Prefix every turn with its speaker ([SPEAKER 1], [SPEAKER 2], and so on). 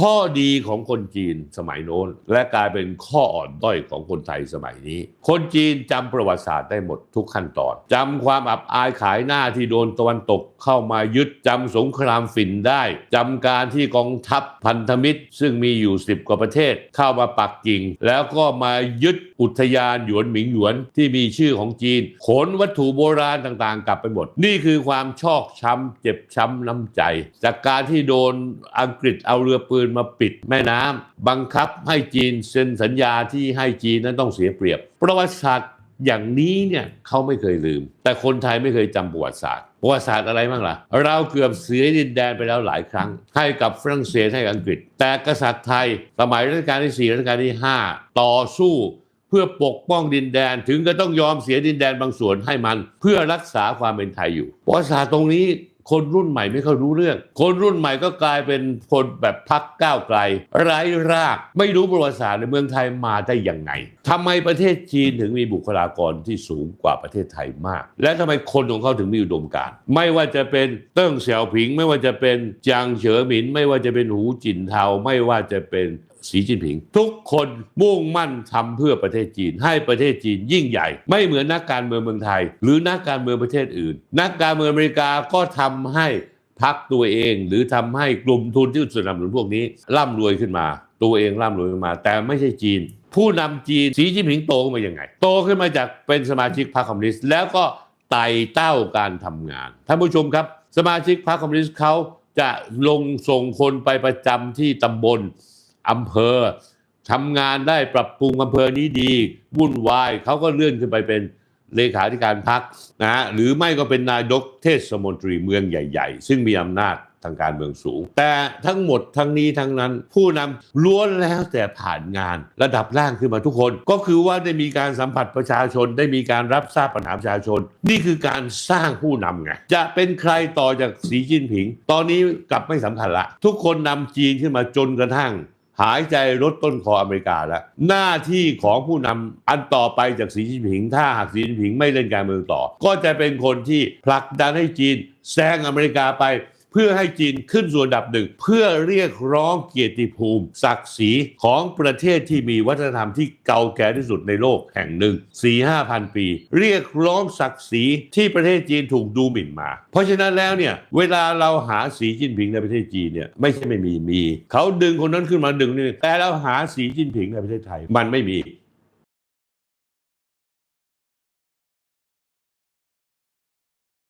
[SPEAKER 1] ข้อดีของคนจีนสมัยโน้น และกลายเป็นข้ออ่อนด้อยของคนไทยสมัยนี้ คนจีนจำประวัติศาสตร์ได้หมดทุกขั้นตอนจำความอับอายขายหน้าที่โดนตะวันตกเข้ามายึดจำสงครามฝิ่นได้จำการที่กองทัพพันธมิตร ซึ่งมีอยู่สิบกว่าประเทศ เข้ามาปักกิ่ง แล้วก็มายึดอุทยานหยวนหมิงหยวนที่มีชื่อของจีน ขนวัตถุโบราณต่างๆ กลับไปหมด นี่คือความชอกช้ำเจ็บช้ำน้ำใจ จากการที่โดนอังกฤษเอาเรือปืนมาปิดแม่น้ำบังคับให้จีนเซ็นสัญญาที่ให้จีนนั้นต้องเสียเปรียบ ประวัติศาสตร์อย่างนี้เนี่ยเขาไม่เคยลืม แต่คนไทยไม่เคยจำประวัติศาสตร์ประวัติศาสตร์อะไรบ้างล่ะ เราเกือบเสียดินแดนไปแล้วหลายครั้ง ให้กับฝรั่งเศสให้กับอังกฤษ แต่กษัตริย์ไทย สมัยรัชกาลที่ 4 รัชกาลที่ 5 ต่อสู้เพื่อปกป้องดินแดนถึงก็ต้องยอมเสียดินแดนบางส่วนให้มัน เพื่อรักษาความเป็นไทยอยู่ประวัติศาสตร์ตรงนี้ คนรุ่นใหม่ไม่ค่อยรู้เรื่อง คนรุ่นใหม่ก็กลายเป็นคนแบบพักก้าวไกล ไร้ราก ไม่รู้ประวัติศาสตร์ในเมืองไทยมาได้ยังไงทำไมประเทศจีนถึงมีบุคลากรที่สูงกว่าประเทศไทยมาก และทำไมคนของเขาถึงมีอุดมการณ์ไม่ว่าจะเป็นเติ้งเสี่ยวผิง ไม่ว่าจะเป็นจางเฉิอหมิน ไม่ว่าจะเป็นหูจินเทาไม่ว่าจะเป็น สีจิ้นผิง ทุกคนมุ่งมั่นทำเพื่อประเทศจีน ให้ประเทศจีนยิ่งใหญ่ ไม่เหมือนนักการเมืองเมืองไทย หรือนักการเมืองประเทศอื่น นักการเมืองอเมริกาก็ทำให้พักตัวเองหรือทำให้กลุ่มทุนที่สนับสนุนพวกนี้ ร่ำรวยขึ้นมา ตัวเองร่ำรวยขึ้นมา แต่ไม่ใช่จีน ผู้นำจีนสีจิ้นผิงโตขึ้นมาอยังไง โตขึ้นมาจากเป็นสมาชิกพรรคคอมมิวนิสต์แล้วก็ไต่เต้าการทำงานท่านผู้ชมครับ สมาชิกพรรคคอมมิวนิสต์เขาจะลงส่งคนไปประจำที่ตำบล อำเภอทำงานได้ปรับปรุงอำเภอนี้ดีวุ่นวายเขาก็เลื่อนขึ้นไปเป็นเลขาธิการพักนะฮะหรือไม่ก็เป็นนายกเทศมนตรีเมืองใหญ่ ๆ ซึ่งมีอำนาจทางการเมืองสูง แต่ทั้งหมดทั้งนี้ทั้งนั้น ผู้นำล้วนแล้วแต่ผ่านงานระดับล่างขึ้นมาทุกคน ก็คือว่าได้มีการสัมผัสประชาชน ได้มีการรับทราบปัญหาประชาชน นี่คือการสร้างผู้นำไงจะเป็นใครต่อจากสีจิ้นผิง ตอนนี้กลับไม่สำคัญละ ทุกคนนำจีนขึ้นมาจนกระทั่ง หายใจลดต้นคออเมริกาแล้ว หน้าที่ของผู้นำอันต่อไปจากสีจิ้นผิง ถ้าหากสีจิ้นผิงไม่เล่นการเมืองต่อ ก็จะเป็นคนที่ผลักดันให้จีนแซงอเมริกาไป เพื่อให้จีนขึ้นสู่อันดับหนึ่ง เพื่อเรียกร้องเกียรติภูมิ ศักดิ์ศรีของประเทศที่มีวัฒนธรรมที่เก่าแก่ที่สุดในโลกแห่งหนึ่งสี่ห้าพันปี เรียกร้องศักดิ์ศรีที่ประเทศจีนถูกดูหมิ่นมา เพราะฉะนั้นแล้วเนี่ยเวลาเราหาสีจิ้นผิงในประเทศจีนเนี่ยไม่ใช่ไม่มีมี เขาดึงคนนั้นขึ้นมาดึงนี่แต่เราหาสีจิ้นผิงในประเทศไทยมันไม่มี